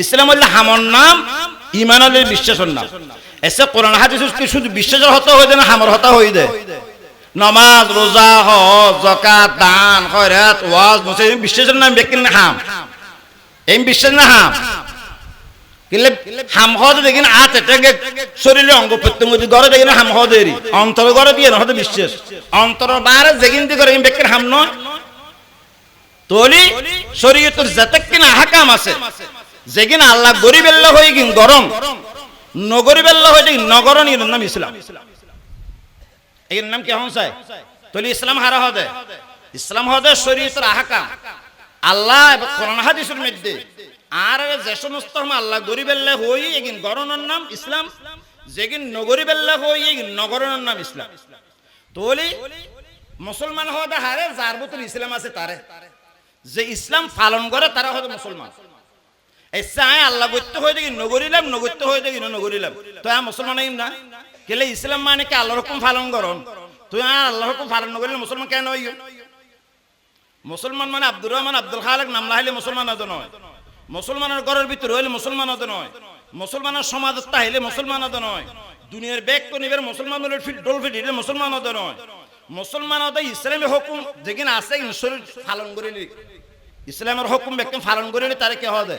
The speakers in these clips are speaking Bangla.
ইসলাম হলে হামর নাম ইমান হলে বিশ্বাসের নাম। এসে কোরআন হাদিস শুধু বিশ্বাসের হতা হয়ে দেয় না হামর হতা হয়ে দেয় নমাজ, রোজা, হজ জকাত দান, খয়রাত, ওয়াজ মুসলিম বিশ্বাসের নাম ব্যক্তির না হাম। এই বিশ্বাস না হাম। কিলে হাম হদ দেখিন আত এটাকে শরীরে অঙ্গ প্রত্যঙ্গ গড়ে দেখিন হাম হদেরই অন্তর গড়ে দিয়ে নহতে বিশ্বাস। অন্তর বারে যেগিন দিয়ে করে ব্যক্তির হাম নয়। তলি শরীয়তের যতক্ষণ আহকাম আছে। যেগিন আল্লাহ গরিবেল্লা হয়ে গিন গরম নগরিবেল্লা হয়ে গিন নগরণ, এর নাম ইসলাম। এর নাম কি হনসাই তলি ইসলাম হারা হদে। ইসলাম হদে শরীয়তের আহকাম। আল্লাহ কোরআন মধ্যে আর যে সমস্ত আল্লাহ গরিবেল্লা হই এগিন গরণের নাম ইসলাম, যেগিন নগরিবেল্লা হই এগিন নগরণের নাম ইসলাম। তলি মুসলমান হওয়া হারে, যার ভিতর ইসলাম আছে তারে। যে ইসলাম পালন করে, তারা হয়তো মুসলমান। এই চাই আল্লাহ গত্য হয়ে দেখি, নগরিলাম নগত্য হয়ে দেখি, নগরিলাম। তো আর মুসলমান হইম না? কেলে ইসলাম মানে কি? আল্লাহ রকম পালন করন। তুই আর আল্লাহ রকম পালন নগরিলে মুসলমান কেন হই মুসলমান মানে আব্দুর রহমান, আব্দুল খালেক নাম না হইলে মুসলমান হতো নয়। মুসলমানের ঘরের ভিতরে হইলে মুসলমান হতো নয়। মুসলমানের সমাজত তাহলে মুসলমান হতো নয়। দুনিয়ার ব্যাগ তো নিবের মুসলমান ডোল ফিট এটা মুসলমান হতো নয়। মুসলমান হতো ইসলামী হুকুম যেখানে আছে শরীর পালন করিলি। ইসলামের হুকুম ব্যক্তি পালন করিলি, তারে কে হদে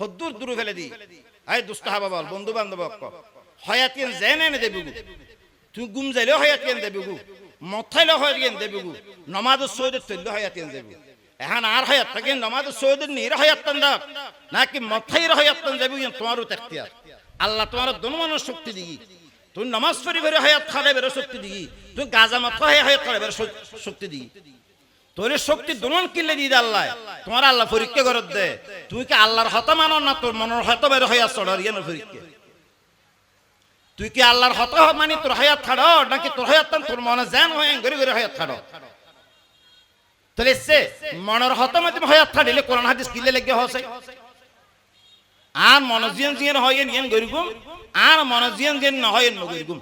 হদ্দুর দূর ফেলে দি। আই দুষ্ট হাবা বল বন্ধু বান্ধব হয়াতিন জেনে এনে দেবি গু তুই গুম যাইলেও হয়াতিন দেবি গু মথাইলেও হয়াতিন দেবি গু নমাজ সৈয়দের তৈলে হয়াতিন দেবি এখন আর হয়াত থাকে নমাজ সৈয়দের নির হয়াত্তান দাও। নাকি মথাইর হয়াত্তান দেবি তোমারও তেখতিয়ার আল্লাহ তোমার দনমানের শক্তি দিগি। তুই নমাজ শরীফের হয়াত খালে বেরো শক্তি দিগি। তুই গাজা মাথা হয়ে হয়াত খালে বেরো শক্তি দিগি। তোর শক্তি দোলন কিনলে দিয়ে আল্লাহ। তোমার আল্লাহ পরীক্ষা করত দে। তুই কি আল্লাহর হত মানো না তোর মনের হত বের হইয়া চড়ার পরীক্ষা তুই কি আল্লাহর হত মানে তোর হয়াত খাড় নাকি তোর হয়াত তোর মনে জ্যান হয়ে গড়ি গড়ি হয়াত খাড় তাহলে সে মনের হত মাধ্যমে হয়াত খাড়িলে কোরআন হাদিস কিলে লেগে হসে। আর মনজিয়ান জিয়ান হয় নিয়েন গরিগুম আর মনজিয়ান জিয়ান না হয় নগরিগুম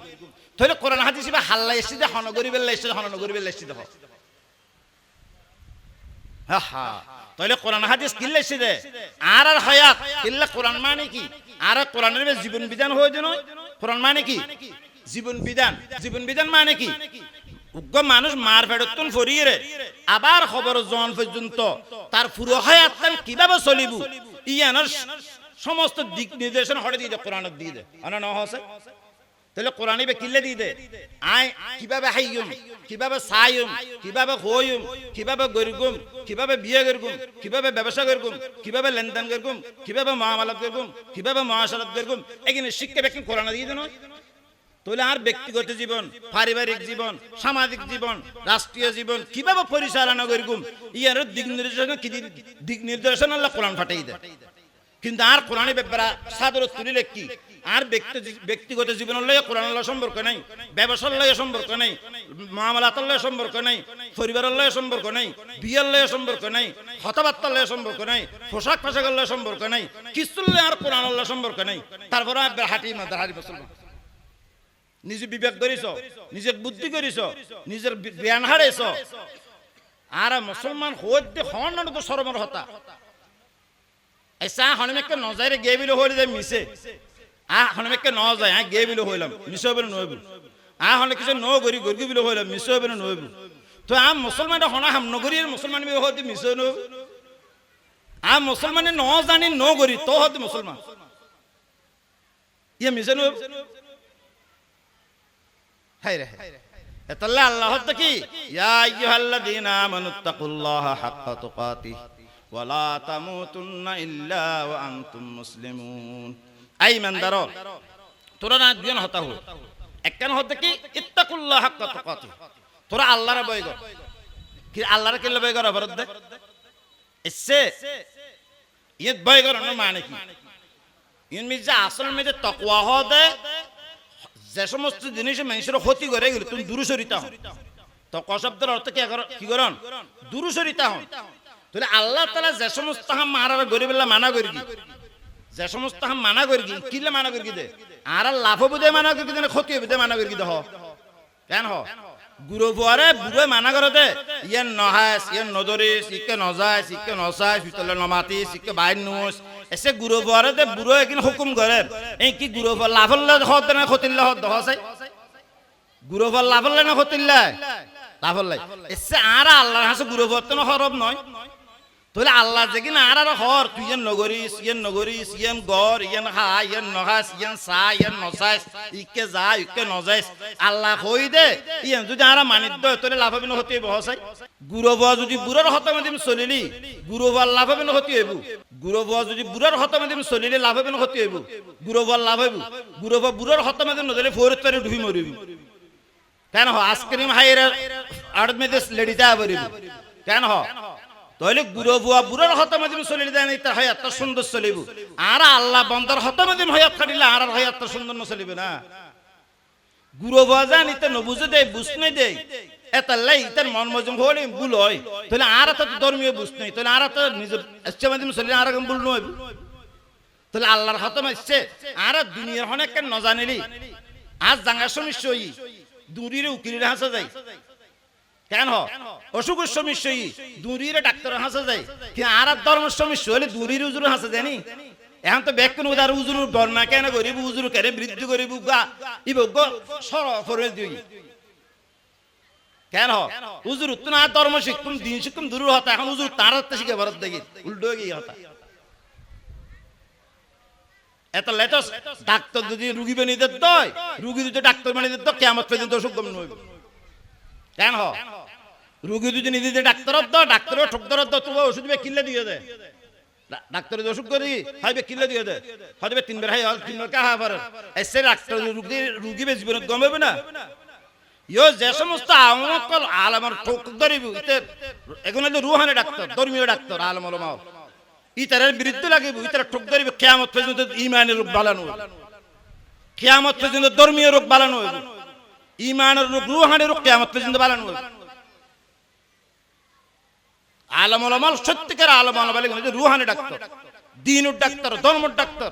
তাহলে কোরআন হাদিস হাল্লা এসে দে হন গরিবেল্লা এসে হন গরিবেল্লা এসে দেখো তাহলে কোরআন হাদিস কিনলে দে আর আর হায়াত কিনলে কোরআন মানে কি? আর কোরআনের জীবন বিধান হয়ে দিন কোরআন মানে কি? জীবন বিধান। জীবন বিধান মানে কি? উগ্র মানুষ মার ফেরতুন ফরিয়ে রে। আবার খবর জন পর্যন্ত তার পুরো হায়াত কীভাবে চলিব? ইয়ানোর সমস্ত দিক নির্দেশন হরে দিয়ে দে কোরআনের দিয়ে দে। আনা ন হসে তাহলে কোরআন কিল্লে দিয়ে দে। আয়, কীভাবে হাইয়ুম, কীভাবে সাইয়ুম কীভাবে হইম কীভাবে গরিগুম, কীভাবে বিয়ে করগুম কীভাবে ব্যবসা করগুম কীভাবে লেনদেন করগুম কীভাবে মহামালত করগুম কীভাবে মহাসালত করগুম এখানে শিক্ষা ব্যক্তি কোরআন দিয়ে দেন তাহলে আর ব্যক্তিগত জীবন, পারিবারিক জীবন, সামাজিক জীবন, রাষ্ট্রীয় জীবন, কীভাবে পরিচালনা করগুম ইয়ার দিক নির্দেশনা কি দিক নির্দেশনা আল্লাহ কোরআন ফাটাই দেয় কিন্তু আর কোরআনে ব্যাপারা সাদর তুলিলে কি? আর ব্যক্তি ব্যক্তিগত জীবনের লয়ে কোরআনের লয় সম্পর্ক নাই, ব্যবসার লয়ে সম্পর্ক নাই মহামালাতের লয়ে সম্পর্ক নাই, পরিবারের লয়ে সম্পর্ক নাই, বিয়ের লয়ে সম্পর্ক নাই হতবার্তার লয়ে সম্পর্ক নাই, পোশাক পোশাকের লয়ে সম্পর্ক নাই লয়ে আর কোরআনের লয়ে সম্পর্ক নাই। তারপরে হাঁটি মাদার মুসলমান। নিজে বিবেক করিস নিজের বুদ্ধি করিস নিজের জ্ঞান হারাইছ। আর মুসলমান হইতে হন তো সরমর হতা। এসা হনমেকে বিলো, হইলে যে মিছে আ হনমেকে ন যায়, আ গে বিলো হইলাম মিছে হবে না নইব। আ হনে কিছু ন গরি গরি বিলো হইলাম মিছে হবে না নইব। তো আ মুসলমান হনা হাম নগরি মুসলমান বি হতে মিছে নইব। আ মুসলমানে ন জানি, ন গরি, তো হতে মুসলমান। ইয়ে মিছে নইব। হাই রে এতাল্লা আল্লাহ হতে কি? ইয়া আইয়ুহাল্লাযীনা আমানুত্তাকুল্লাহা হাক্কা তুকাতিহ ওয়ালা তামুতুন্না ইল্লা ওয়া আনতুম মুসলিমুন। আই ইমানদার তোরা না দুজন হতা হো একখান হতে কি? ইত্তাকুল্লাহ হাক্কা তুকাতিহ তোরা আল্লাহর বয় কর। কি আল্লাহর কেলে বয় কর অবরোধ দে এসে ইয়ে কর মানে কি? ইন মিজা আসল মেজে তাকওয়া হদে যে সমস্ত জিনিস মানুষের ক্ষতি করে গেলে তুমি দূর সরিতা হন তো কশব্দের অর্থ কি কি করন? দূর সরিতা হন তাহলে আল্লাহ তালা যে সমস্ত মারার গরিবেলা মানা করি যে সমস্ত মানা করি কি, কিলে মানা করি দে? আর লাভ বুধে মানা করি দে ক্ষতি বুধে মানা করি দেহ কেন হ? গুরু বুয়ারে, বুড়ে মানা করে দে। ইয়ে নহাস ইয়ে নদরিস, ইকে নজাইস, ইকে নসাইস ভিতরে নমাতিস, ইকে বাইর নুস। এসে গুরু বুয়ারে দে, বুড়ো একিন হুকুম করে। এই কি গুরু বুয়া লাভল্লা হত না খতিল্লা হত দহসাই গুরু বুয়া লাভল্লা না খতিল্লা লাভল্লাই এসে আর আল্লাহর হাসে গুরু বুয়ার তো হরব নয়। তাহলে আল্লাহ যে কিনা আর আর হর, তুই ইয়ান নগরিস ইয়ান নগরিস, ইয়ান গর ইয়ান হা, ইয়ান নহাস, ইয়ান সা, ইয়ান নসাইস, ইকে যা, ইকে নজাইস। আল্লাহ কই দে, ইয়ান যদি আর মানিত দয় তাহলে লাভ হবে না হতে বহসাই গুরব যদি বুড়ার হতমে দিম চলিলি গুরব লাভ হবে না হতে হইব গুরব যদি বুড়ার হতমে দিম চলিলি, লাভ হবে না হতে হইব গুরব লাভ হইব। গুরব বুড়ার হতমে দিম নদলে ফোরত পারে ডুবি মরিবি। কেন হ, আইসক্রিম হাইরে আড় মেদে লেডিতে আবরিবি। কেন হ তাহলে বুড়ো বুয়া বুড়োর হতমাদিম চলিলে দেয় তার হয়াত সুন্দর চলিব। আর আল্লাহ বন্দর হতমাদিম হয়াত খাটিলে আর আর হয়াত সুন্দর ন চলিবে না। গুরু বুয়া যান ইতে নবুঝে দেয়, বুঝ নাই দেয়। এতাল্লাই ইতার মন মজুম হলে ভুল হয়। তাহলে আর তো ধর্মীয় বুঝ নাই, তাহলে আর তো নিজের ইচ্ছামাদিম চলিলে আর ভুল নয়। তাহলে আল্লাহর হতম আসছে আর দুনিয়ার অনেক কেন নজানিলি আজ জাঙ্গা সমস্যা দূরির উকিলের হাসা যায়। কেন? অসুখের সমস্যা দূরির ডাক্তার হাসা যায়। কি আর ধর্মের সমস্যা হলে দূরির উজুর হাসা জানি এখন তো ব্যাক কোনো উদার উজুর বর্ণা কেন করিব উজুর কেন বৃদ্ধি করিব গা গো সর ফরল দিই। কেন? উজুর তুন আর ধর্ম শিখতুম, দিন শিখতুম দূর হতা। এখন উজুর তার হাতে শিখে ভারত দেখি, উল্টো গিয়ে হতা। এত লেটস ডাক্তার যদি রুগী বানিয়ে দিত, রুগী যদি ডাক্তার বানিয়ে দিত কেমন পর্যন্ত অসুখ কম নইব কেন? হ রুগী যদি নিজে ডাক্তার দ ডাক্তার ঠকদর দ তোমার ওষুধ বে কিনলে দিয়ে দে। ডাক্তার অসুখ করি হাইবে কিনলে দিয়ে দে। হয়তো তিনবার হাই তিনবার কাহা পারে। এসে ডাক্তার রুগী রুগী বে জীবনে গম হবে না? ইয়ো, যে সমস্ত আমকল আলমার ঠক ধরিব, ইতে এগুলো হলো রুহানি ডাক্তার, ধর্মীয় ডাক্তার, আলম আলমাও। ইতারের বিরুদ্ধে লাগিব, ইতার ঠক ধরিব, কেয়ামত পর্যন্ত ইমানের রোগ বালানো। কেয়ামত পর্যন্ত ধর্মীয় রোগ বালানো হইব। ইমানের রোগ রুহানি রোগ কেয়ামত পর্যন্ত বালানো হইব। আলম আলমাল সত্যিকার আলম আলম বলে যে রুহানি ডাক্তার। দিনুর ডাক্তার, ধর্মর ডাক্তার।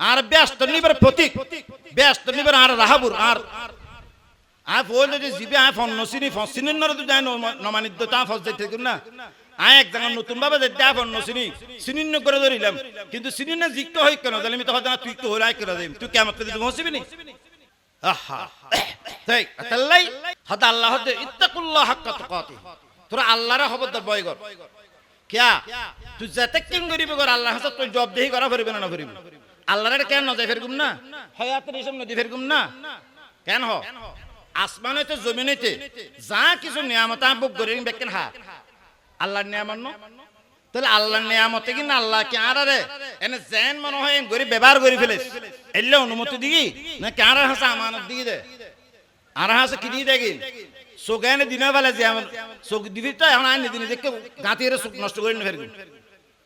আর ব্যস্ত নিবার প্রতীক, ব্যস্ত নিবার আর রাহাবুর, আর আ বললে যে জিবে আ ফন নসিনি, ফন সিনিন নরে তো যায় নমানিদ্য তা ফস যাইতে না। আ এক জায়গা নতুন ভাবে যে দা ফন নসিনি। সিনিন করে ধরিলাম। কিন্তু সিনিন না জিক্ত হই কেন? তাহলে আমি তো হয়তো তুই তো হলাই করে দেব তুই কেমন করে দিবি, হসিবি নি? আহা। তাই তাল্লাই হদা আল্লাহ ইত্তাকুল্লাহ হাক্কা তুকাতি তোরা আল্লাহর খবরদার, ভয় কর। কিয়া? তুই যাতে কিং করিব কর আল্লাহ হাতে তুই জব দেহি করা ফেরবে না না ফেরবি আল্লাহর কেন নজে ফেরগুম না? হয়াতের এসব নদী ফেরগুম না? কেন হ? আসমানেতে জমিনেতে যা কিছু নিয়ামত বুক করে বেকেন হা আল্লাহর নিয়ামত ন? তাহলে আল্লাহর নিয়ামতে কি না আল্লাহ কি আর আরে এনে জেন মনে হয় গরি ব্যবহার করে ফেলে এলে অনুমতি দিগি না কি আর হাসা আমানত দিয়ে দে? আর হাসা কি দিয়ে দেখি? সোগানে দিনের বেলা যে আমার চোখ দিবি তো এখন আইনি দিনে দেখে গাঁতিয়ে চোখ নষ্ট করে না ফেরবি।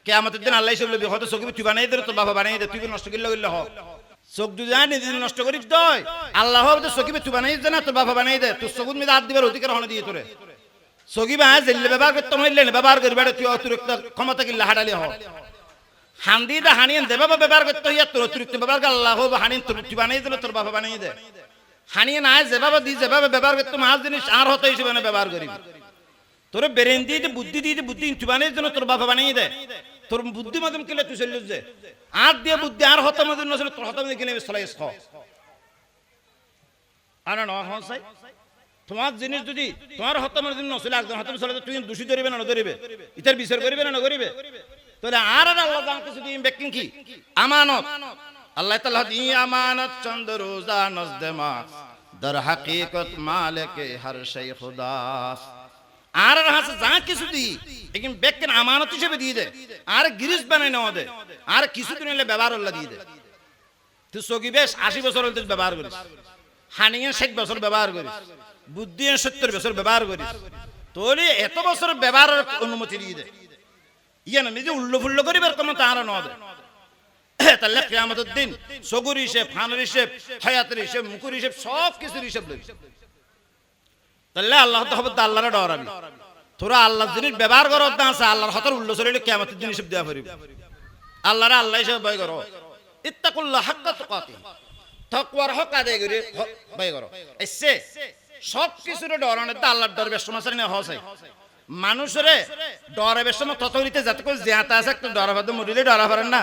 কে আমাদের দিন আল্লাহ সব হয়তো চোখ তুই বানাই দে তোর বাবা বানাই দে, তুই নষ্ট করলে করলে হ। চোখ যদি আইনি দিন নষ্ট করিস, দয়। আল্লাহ হবে চোখি তুই বানাই দে না, তোর বাবা বানাই দে, তোর চকুত মিলে হাত দিবার অধিকার হনে দিয়ে তোরে। চকি বা জেলে ব্যবহার করতে হইলে ব্যবহার করবে তুই অতিরিক্ত ক্ষমতা কিনলে হাঁটালি হ। হান্দি দা হানিয়ে দে, বাবা ব্যবহার করতে হইয়া তোর অতিরিক্ত ব্যবহার করে আল্লাহ হানিয়ে তোর তুই বানাই দিলে তোর বাবা বানাই দে। হানিয়ে নাই, যেভাবে দি, যেভাবে ব্যবহার করতে মাছ জিনিস আর হতো হিসেবে না ব্যবহার করিবি। তোর ব্রেন দিয়ে বুদ্ধি দিয়ে বুদ্ধি চুবানের জন্য তোর বাবা বানিয়ে দেয় তোর বুদ্ধি মাধ্যম কিলে তুই চলিস যে। আর দিয়ে বুদ্ধি, আর হতো মাধ্যম নছিল তোর হতো কিনে চলাই খ। আর না তোমার জিনিস যদি তোমার হতো মাধ্যম নছিল একজন হতো চলে তুই দোষী ধরিবে না ধরিবে ইতার বিচার করিবে না করিবে তাহলে আর আল্লাহ কিছু দিন বেকিং কি? আমানত। আল্লাহ তাআলা দি আমানত চন্দ রোজা, নজদেমা। দর হাকিকত মালিক হর শাই খুদা। আর আর হাসে যা কিছু দি একিন বেকিন আমানত হিসেবে দিয়ে দে। আর গিরিশ বানাই নেওয়া দে। আর কিছু দিন হলে ব্যবহার আল্লাহ দিয়ে দে। তুই সগি বেশ আশি বছর হলে ব্যবহার করিস। হানিয়ে ষাট বছর ব্যবহার করিস। বুদ্ধি সত্তর বছর ব্যবহার করিস। তোর এত বছর ব্যবহারের অনুমতি দিয়ে দে। ইয়ে না নিজে উল্লো ফুল্লো করিবার কোনো তাহারা নবে তাহলে কেয়ামতের দিন সগুর হিসেব হিসেব, হায়াতের হিসেব মুকুর হিসেব, সব কিছুর হিসেব লবি তাহলে আল্লাহ তো আল্লাহরে তোরা জিনিস ব্যবহার না আছে আল্লাহর হাতের উল্লো চলে কেয়ামতের দিন হিসেব দেওয়া পারিবি আল্লাহ হিসেবে ভয় করো। ইত্তাকুল্লাহ হক আদায় করে ভয় করো। এসে সব কিছুর তো আল্লাহর ডর বেশ সমস্যা নিয়ে তত যাতে করে জেয়াতা আছে, একটা ডরা ভাত মরিলে ডরা পারেন না।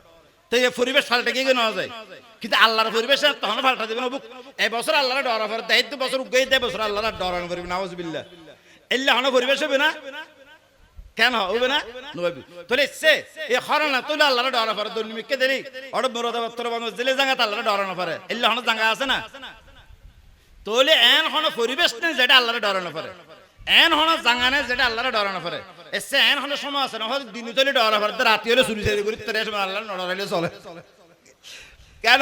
তো এই পরিবেশ পাল্টে গিয়ে নেওয়া যায়? কিন্তু আল্লাহর পরিবেশ তখন পাল্টা দিবে না এই বছর আল্লাহর ডরা পারে দায়িত্ব বছর উগাই দেয়, বছর আল্লাহর ডরানো পারবে না আউজবিল্লাহ এল্লা হন পরিবেশ হবে না? কেন হবে না? নবী সে এ হরনা তোলে আল্লাহর ডরা পারে দুর্নিমিককে দেরি অড বড় তোর বান্ধব জেলে জাঙ্গা আল্লাহর ডরানো পারে। এল্লা হন জাঙ্গা আছে না? তোলে এন হন পরিবেশ নেই যেটা আল্লাহরে ডরানো পারে। এন হন জাঙ্গানে যেটা আল্লাহরে ডরানো পারে। এসে এন হন সময় আছে না দিন তলে ডরা পারে তো রাতি হলে চুরি চারি করি, তোর সময় আল্লাহ নড়াইলে চলে। কেন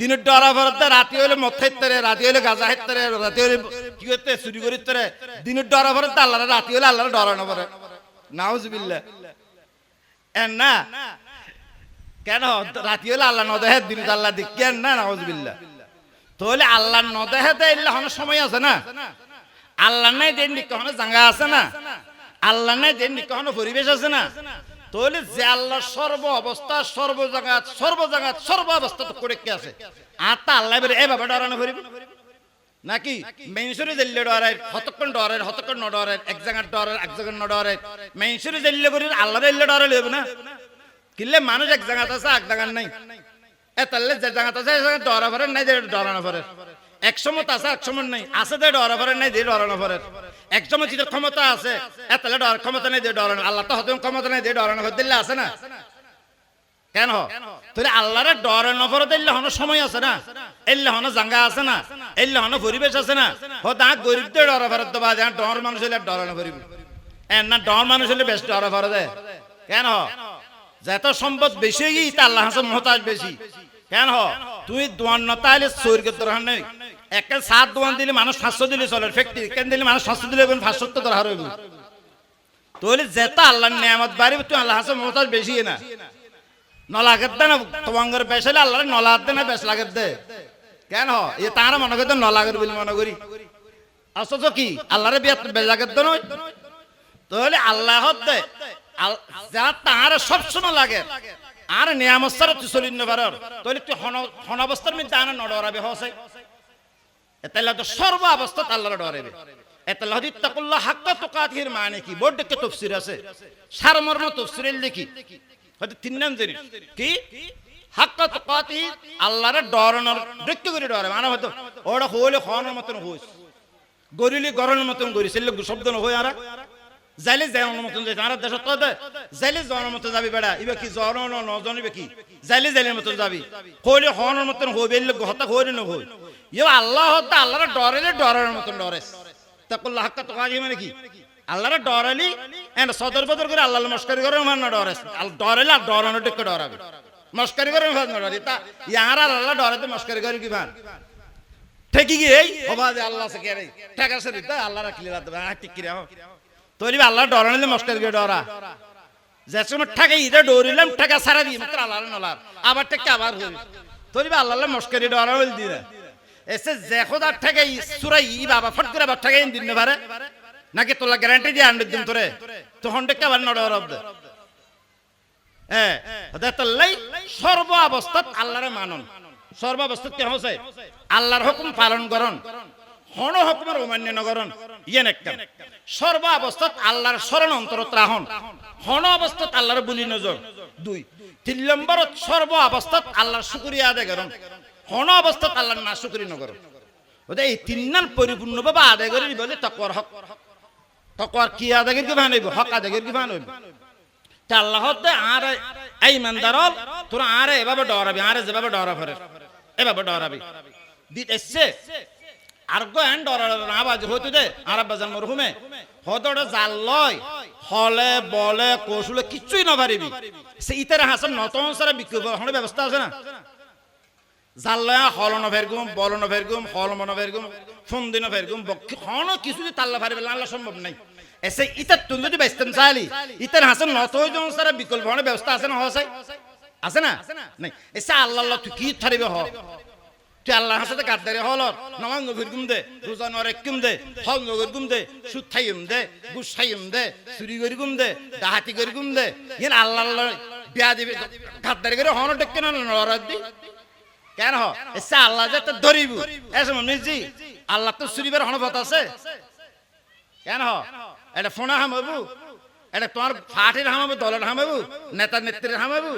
দিনের ডরা পারে তো রাতি হলে মদ খাইতে রাতি হলে গাঁজা খাইতে রাতি হলে কি করতে চুরি করি তোরে দিনের ডরা পারে তো আল্লাহরে, রাতি হলে আল্লাহরে ডরানো পারে। নাউজবিল্লাহ। এন না? কেন রাতি হলে আল্লাহ নদেহে দিন আল্লাহ দিক। কেন না? নাউজবিল্লাহ। তাহলে আল্লাহ এলে হন সময় আছে না? আল্লাহ নাই দেন নিকহন জাঙ্গা আছে না? আল্লাহ নাই দেন নিকহন পরিবেশ আছে না। তাহলে যে আল্লাহ সর্ব অবস্থা, সর্ব জায়গাত সর্ব জায়গাত সর্ব অবস্থা তো করে কে আছে? আর তা আল্লাহ বেরে এ বাবা ডরানো করিব? নাকি? মেইনসুরি জেল্লে ডরায়, হতক্ষণ ডরায়, হতক্ষণ ন ডরায়, এক জায়গার ডরায়, এক জায়গার ন ডরায়। মেইনসুরি জেল্লে করি আল্লাহ এল্লে ডরাই লইব না? কিনলে মানুষ এক জায়গাত আছে এক জায়গার নাই। এ তাহলে যে জায়গাতে আছে, সে ডরা ফেরেন নাই যে ডরানো ফেরেন এক সময় আছে এক নাই। আছে যে ডরা ফেরেন নাই, যে ডরানো ফেরেন এক সময় ক্ষমতা আছে, এ তাহলে ডর, ক্ষমতা নেই যে ডরানো আল্লাহ তো হতে ক্ষমতা নেই যে ডরানো ফের দিল্লে আছে না? কেন তাহলে আল্লাহরে ডরে নফরে দিল্লে হনো সময় আছে না? এল্লে হনো জাঙ্গা আছে না? এল্লে হনো পরিবেশ আছে না? ও তা গরিবদের ডরা ফেরত দেবা যা ডর মানুষ হলে ডরানো পরিবে এ না, ডর মানুষ হলে বেশ ডরা ফেরে দেয় কেন যত সম্পদ বেশি গিয়ে আল্লাহ হাসে মহতাজ বেশি। কেন হ? তুই দোয়ান নতা হলে শরীরকে দরকার নেই। একটা সাত দোয়ান দিলে মানুষ পাঁচশো দিলে চলে ফ্যাক্টরি কেন দিলে মানুষ পাঁচশো দিলে পাঁচশো তো দরকার হইব। তাহলে যেটা আল্লাহর নিয়ামত বাড়িবে তুই আল্লাহ হাসে মহতাজ বেশি না। নলাগের দে না, তোমাঙ্গর বেশ হলে আল্লাহর নলাগ দে না, বেশ লাগের দে কেন? এ তারা মনে করতে নলাগের বলে মনে করি। অথচ কি? আল্লাহরে বেজাগের দে নয় তাহলে আল্লাহ দে যা তার সবসময় লাগে। আর নিয়ামস্তার তুই চলি নেবার তাহলে তুই হন- অবস্থার মধ্যে আনা নডরাবে হসে। এতাল্লাহ তো সর্ব অবস্থাত আল্লাহর ডরাবে এতাল্লাহ ইত্তাকুল্লাহ হাক্কা তুকাতির মানে কি? বোর্ড দেখে তফসির আছে? সারমর্ম তফসিরের লিখি। হয়তো তিন নাম জিনিস। কি? হাক্কা তুকাতি আল্লাহরে ডরানোর দেখতে করে ডরে। মানে হয়তো ওটা হইলে খাওয়ানোর মতন হইস। গরিলি গরনের মতন গরি সেলে শব্দ ন হই আর। যাইলে যাওয়ার মতন যাই আর দেশ তো যাইলে যাওয়ার মতন যাবি বেড়া। ইবা কি জ্বর নজন ইবে কি? যাইলে যাইলে মতন যাবি। কইলে হওয়ানোর মতন হইবে। হতা হইলে ন হই। আল্লাহ ডরেলে ডরার মতন ডরেস মানে কি? আল্লাহরে ডরালি সদর বদর করে আল্লাহ মস্কারি করে ডরেস ডরালে আর ডরানো ডেকে ডরাবে। মস্কারি করে ডরাবি তা ইয়ার আর আল্লাহ ডরাতে মস্কারি করে কি ভান? ঠেকি গিয়ে এই? হবা যে আল্লাহ আছে কে রে ঠেকা সে দিতে আল্লাহ রাখলি রাত ঠিক কিরা তৈরি আল্লাহ ডরা নিলে মস্কার গিয়ে ডরা। যে সময় ডরিলাম, ঠেকা সারা দিয়ে মাত্র আল্লাহ নলার। আবার আবার আল্লাহ ডরা হইল এসে যে খোদার ঠেকে সুরাই ই বাবা ফট করে আবার ঠেকে দিন পারে নাকি তোলা গ্যারান্টি দিয়ে আনবে দিন তোরে? তখন ঠেকে আবার নড়ে অরব হ্যাঁ তাল্লাই সর্ব অবস্থাত আল্লাহরে মানন। সর্ব অবস্থাত কে হচ্ছে আল্লাহর হুকুম পালন করন। হন হুকুমের অমান্য নগরন ইয়েন একটা। সর্ব অবস্থাত আল্লাহর শরণ অন্তরত রাহন হন অবস্থাত আল্লাহর বুলি নজর। দুই, তিন নম্বরত সর্ব অবস্থাত আল্লাহর শুকরিয়া আদায় করন। হন অবস্থাত আল্লাহর না, শুকরি নগরন ওদের এই তিন নাল পরিপূর্ণভাবে আদায় করে বলে তকর হক। তকর কি আদায় করে কি ভানাইব হক আদায় করে কি ভানাইব তা আল্লাহ আর, এই ইমানদারল তোরা আরে এভাবে ডরাবি, আরে যেভাবে ডরা ফেরে এভাবে ডরাবি। দিত এসছে, আর গো হ্যান ডরা না বাজ হইতো দে, আর বাজার মরহুমে ওটা জাল লয়, হলে, বলে, কৌশলে কিচ্ছুই না পারিবি। সে ইতার হাসান নতুন সারা হওয়ার ব্যবস্থা আছে না? জাল লয়া হলন ফেরগুম বলন ফেরগুম হলমন ফেরগুম ফন্দিন ফেরগুম বক্ষি হন কিছু আল্লাহ সম্ভব নাই। বিকল্প আছে না আছে আল্লাহ আল্লাহ কি হ? তুই নমাং ফিরগুম দে দে হল গুম দে দে দে গুম দে গুম দে আল্লাহ আল্লাহ করে হন ডেকে কেন? এসে আল্লাহ যে ধরিব। মিজি আল্লাহ তো চুরিবার হনবত আছে। কেন? এটা ফোনা হামাবু। এটা তোমার ফাটির হামাবু, দলের হামাবু, নেতা নেত্রীর হামাবু।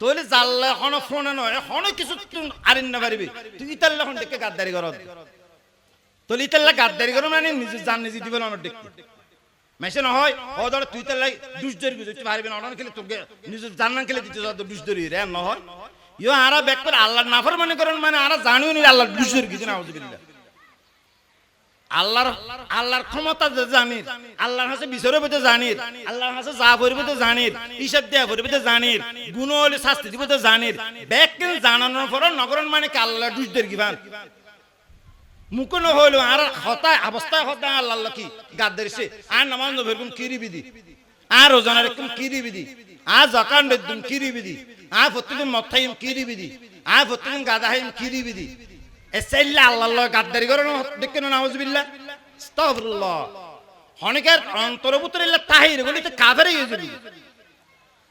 তৈলে জাল্লা হন ফোনে নয় হন কিছু তুই আরিন না পারিবি। তুই ইতাল্লা হন দেখে গাদ্দারি কর। তৈলে ইতাল্লা গাদ্দারি করো মানে নিজে জান নিজে দিবে না দেখতে। মেসে নহয় ও ধর তুই তাল্লাই দুষ ধরি তুই পারবি না। অনেক খেলে তোকে নিজের জান্নান খেলে দিতে দুষ ধরি রে নহয় ইয়ো আরা ব্যাক করে আল্লাহ নাফর মানে করেন মানে আরা জানিও নি আল্লাহ দুষ ধরি কিছু না আউযুবিল্লাহ আল্লাহর আল্লাহর ক্ষমতা যে জানির, আল্লাহর হাসে বিচারে পেতে জানির, আল্লাহর হাসে যা করবে তো জানির, হিসাব দেয়া করবে তো জানির গুণ হলে শাস্তি দিবে তো জানির ব্যাগ কিন্তু জানানোর পর নগরণ মানে কি আল্লাহ দুষদের কি ভান মুখো ন হইল আর হতায়, অবস্থায় হতায় আল্লাহ কি গাদ্দারি সে। আর নামাজ নভেরকম কিরি বিধি আর রোজানার এরকম কিরি বিধি প্রত্যেকদিন মথাইম কিরি বিধি আর প্রত্যেকদিন গাদাহাইম কিরি বিধি এসাইল্লা আল্লাহ আল্লাহ গাদ্দারি করে দেখেন নাউজুবিল্লাহ। আস্তাগফিরুল্লাহ হনিকের অন্তরভুতর ইল্লা তাহির বলি তো কাফের হয়ে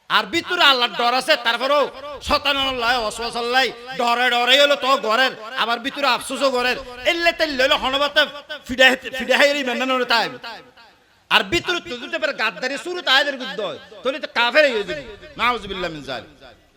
আর ভিতরে আল্লাহর ডর আছে, তারপরেও শতানুল্লাহ অসওয়াসাল্লাহ ডরে ডরে হলো তো ঘরের, আবার ভিতরে আফসোসও ঘরের। এল্লে তেল্লে হলো হনবাতে ফিডা ফিডা হাইরি মেন্দানোর তাই আর ভিতরে দুটো পেরে গাদ্দারি শুরু তাদের গুদ্ধ হয়। তাহলে তো কাফের হয়ে যাবে। নাউজুবিল্লাহ মিন জালিক